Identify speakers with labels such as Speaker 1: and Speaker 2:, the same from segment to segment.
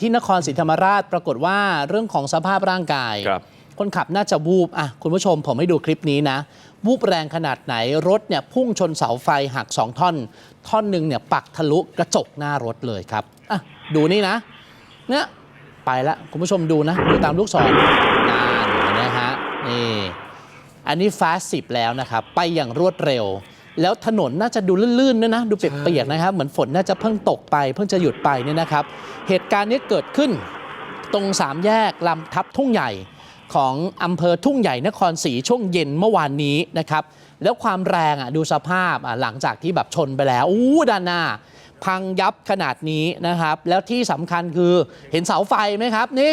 Speaker 1: ที่นครศรีธรรมราชปรากฏว่าเรื่องของสภาพร่างกาย
Speaker 2: ครับ
Speaker 1: คนขับน่าจะวูบอะคุณผู้ชมผมให้ดูคลิปนี้นะ วูบแรงขนาดไหนรถเนี่ยพุ่งชนเสาไฟหักสองท่อน ท่อนหนึ่งเนี่ยปักทะลุกระจกหน้ารถเลยครับอะดูนี่นะ เนี่ยไปแล้วคุณผู้ชมดูนะ ดูตามลูกศรนานเห็นะฮะนี่ อันนี้ฟาสสิบแล้วนะครับ ไปอย่างรวดเร็ว แล้วถนนน่าจะดูลื่นๆด้วยนะ ดูเปียกๆนะครับ เหมือนฝนน่าจะเพิ่งตกไป เพิ่งจะหยุดไปเนี่ยนะครับ เหตุการณ์นี้เกิดขึ้นตรงสามแยกลำทับทุ่งใหญ่ของอำเภอทุ่งใหญ่นครศรีช่วงเย็นเมื่อวานนี้นะครับ แล้วความแรงอะดูสภาพอะหลังจากที่แบบชนไปแล้วอู้ด้านหน้า พังยับขนาดนี้นะครับ แล้วที่สำคัญคือเห็นเสาไฟไหมครับนี่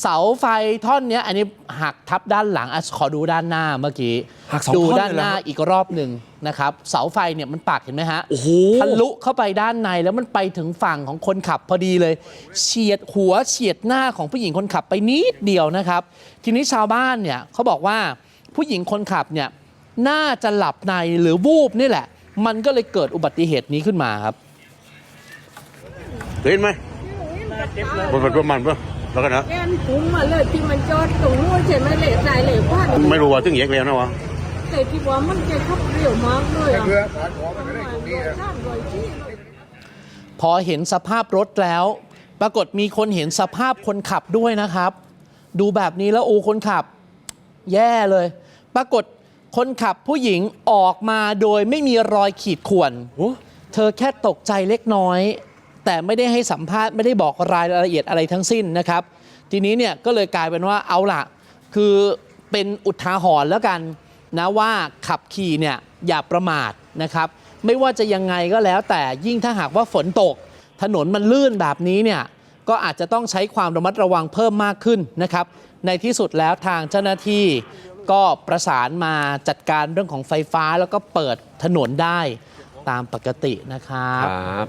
Speaker 1: เสาไฟท่อนเนี้ยอันนี้หักทับด้านหลังอะขอดูด้านหน้าเมื่อกี้
Speaker 2: หักสอง
Speaker 1: ดู
Speaker 2: ท่อน
Speaker 1: ด้าน
Speaker 2: เลยเหรอ
Speaker 1: หน้า
Speaker 2: ครับ
Speaker 1: อีกรอบหนึ่งนะครับเสาไฟเนี่ยมันปักเห็นไหมฮะ
Speaker 2: โอ้โห
Speaker 1: ทะลุเข้าไปด้านในแล้วมันไปถึงฝั่งของคนขับพอดีเลย เฉียดหัวเฉียดหน้าของผู้หญิงคนขับไปนิดเดียวนะครับ ทีนี้ชาวบ้านเนี่ยเขาบอกว่าผู้หญิงคนขับเนี่ยน่าจะหลับในหรือวูบนี่แหละ มันก็เลยเกิดอุบัติเหตุนี้ขึ้นมาครับ
Speaker 3: เห็นไหมบนประมาณปะ แล้วกันนะ
Speaker 4: แกนพุ่งมาเลยที่มันจอดตรงนู้นใช่ไหมเหล็กสายเหล็กพาด
Speaker 3: ไม่รู้ว่าถึงแยกแล้วนะวะ
Speaker 4: แต่ที่ว่ามันจะขับเร็วมากเลยอะข้ามรอยที่
Speaker 1: พอเห็นสภาพรถแล้ว ปรากฏมีคนเห็นสภาพคนขับด้วยนะครับ ดูแบบนี้แล้วโอ้คนขับ แย่เลย ปรากฏคนขับผู้หญิงออกมาโดยไม่มีรอยขีดข่วน
Speaker 2: โอ้
Speaker 1: เธอแค่ตกใจเล็กน้อย แต่ไม่ได้ให้สัมภาษณ์ไม่ได้บอกรายละเอียดอะไรทั้งสิ้นนะครับ ทีนี้เนี่ยก็เลยกลายเป็นว่าเอาล่ะ คือเป็นอุทาหรณ์แล้วกันนะว่าขับขี่เนี่ยอย่าประมาทนะครับ ไม่ว่าจะยังไงก็แล้วแต่ยิ่งถ้าหากว่าฝนตก ถนนมันลื่นแบบนี้เนี่ยก็อาจจะต้องใช้ความระมัดระวังเพิ่มมากขึ้นนะครับ ในที่สุดแล้วทางเจ้าหน้าที่ก็ประสานมาจัดการเรื่องของไฟฟ้าแล้วก็เปิดถนนได้ตามปกตินะครับ
Speaker 2: ครับ